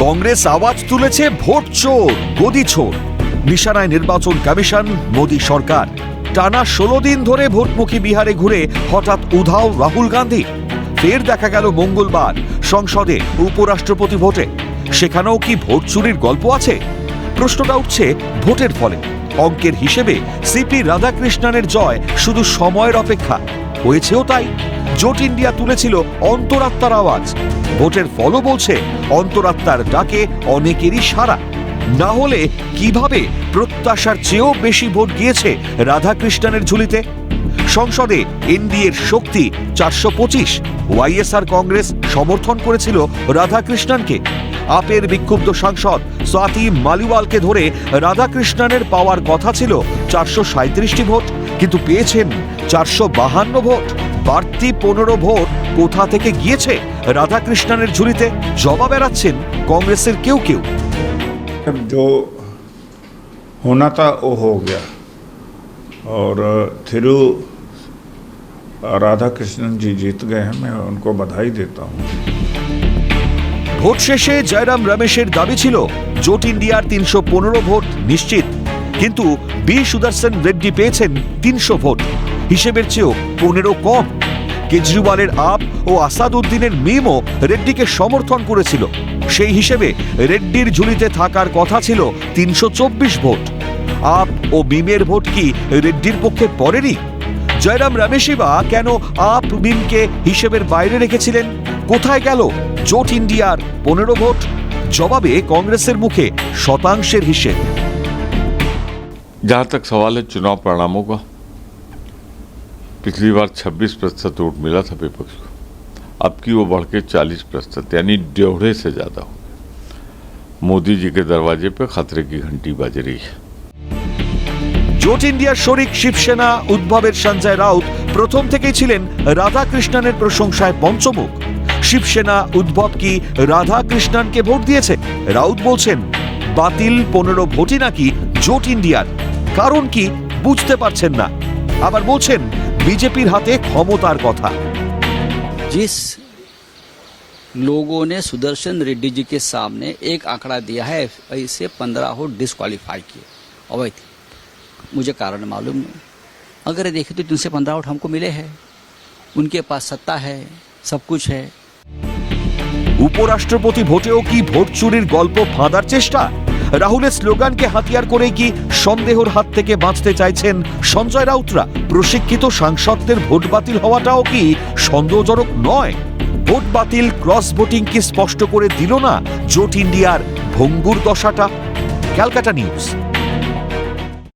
কংগ্রেস আওয়াজ তুলেছে ভোট চোর, গদি চোর। নিশানায় নির্বাচন কমিশন, মোদী সরকার। টানা ষোলো দিন ধরে ভোটমুখী বিহারে ঘুরে হঠাৎ উধাও রাহুল গান্ধী। ফের দেখা গেল মঙ্গলবার, সংসদে উপরাষ্ট্রপতি ভোটে। সেখানেও কি ভোট চুরির গল্প আছে? প্রশ্নটা উঠছে ভোটের ফলে। অঙ্কের হিসেবে সিপি রাধাকৃষ্ণনের জয় শুধু সময়ের অপেক্ষা। হয়েছেও তাই। জোট ইন্ডিয়া তুলেছিল অন্তরাত্মার আওয়াজ। ভোটের ফলও বলছে অন্তরাত্মার ডাকে অনেকেরই সারা না হলে কীভাবে প্রত্যাশার চেয়েও বেশি ভোট গিয়েছে রাধাকৃষ্ণনের ঝুলিতে? সংসদে এনডিএর শক্তি চারশো পঁচিশ ওয়াইএসআর কংগ্রেস সমর্থন করেছিল রাধাকৃষ্ণনকে। আপের বিক্ষুব্ধ সাংসদ স্বাতি মালিওয়ালকে ধরে রাধাকৃষ্ণনের পাওয়ার কথা ছিল চারশো সাঁত্রিশটি ভোট, কিন্তু পেয়েছেন চারশো বাহান্ন ভোট। বাড়তি পনেরো ভোট কোথা থেকে গিয়েছে রাধাকৃষ্ণনের ঝুলিতে জবাব এড়াচ্ছেন কংগ্রেসের কেউ কেউ अब जो होना था वो हो गया और थिरु राधा कृष्णन जी जीत गए हैं मैं उनको बधाई देता हूँ ভোট শেষে জয়রাম রমেশের দাবি ছিল জোট ইন্ডিয়ার তিনশো পনেরো ভোট নিশ্চিত কিন্তু বি সুদর্শন রেড্ডি পেয়েছেন তিনশো ভোট হিসেবের চেয়েও পনেরো কম কেজরিওয়ালের আপ ও আসাদ উদ্দিনের মিমও রেড্ডিকে সমর্থন করেছিল সেই হিসেবে রেড্ডির ঝুলিতে থাকার কথা ছিল তিনশো চব্বিশ ভোট আপ ও মিমের ভোট কি রেড্ডির পক্ষে পড়েনি জয়রাম রমেশই বা কেন আপ মিমকে হিসেবের বাইরে রেখেছিলেন কোথায় গেল জোট ইন্ডিয়ার পনেরো ভোট জবাবে কংগ্রেসের মুখে শতাংশের হিসেব जहाँ तक सवाल है चुनाव परिणामों का पिछली बार 26 प्रतिशत वोट मिला था विपक्ष को अब की वो बढ़ के 40 प्रतिशत यानी डेढ़े से ज़्यादा हो गया मोदी जी के दरवाजे पे खतरे की घंटी बज रही है জোট ইন্ডিয়ার শরিক শিবসেনা উদ্ভবের সঞ্জয় রাউত প্রথম থেকেই ছিলেন রাধাকৃষ্ণনের প্রশংসায় পঞ্চমুখ শিবসেনা উদ্ভব কি রাধাকৃষ্ণনকে ভোট দিয়েছে রাউত বলছেন বাতিল পনেরো ভোটই নাকি জোট ইন্ডিয়ার কারণ কি বুঝতে পারছেন না আবার বলছেন বিজেপির হাতে ক্ষমতার কথা जिस लोगों ने सुदर्शन रेड्डी जी के सामने एक आंकड़ा दिया है ऐसे पंद्रह हो डिस्कालीफाई किए अवैध मुझे कारण मालूम नहीं अगर देखें तो तीन से पंद्रह वोट हमको मिले हैं उनके पास सत्ता है सब कुछ है উপরাষ্ট্রপতি ভোটেও কি ভোট চুরির গল্প ফাঁদার চেষ্টা রাহুলের স্লোগানকে হাতিয়ার করেই কি সন্দেহর হাত থেকে বাঁচতে চাইছেন সঞ্জয় রাউতরা? প্রশিক্ষিত সাংসদদের ভোট বাতিল হওয়াটাও কি সন্দেহজনক নয়? ভোট বাতিল ক্রস ভোটিং কি স্পষ্ট করে দিল না জোট ইন্ডিয়ার ভঙ্গুর দশাটা? ক্যালকাটা নিউজ।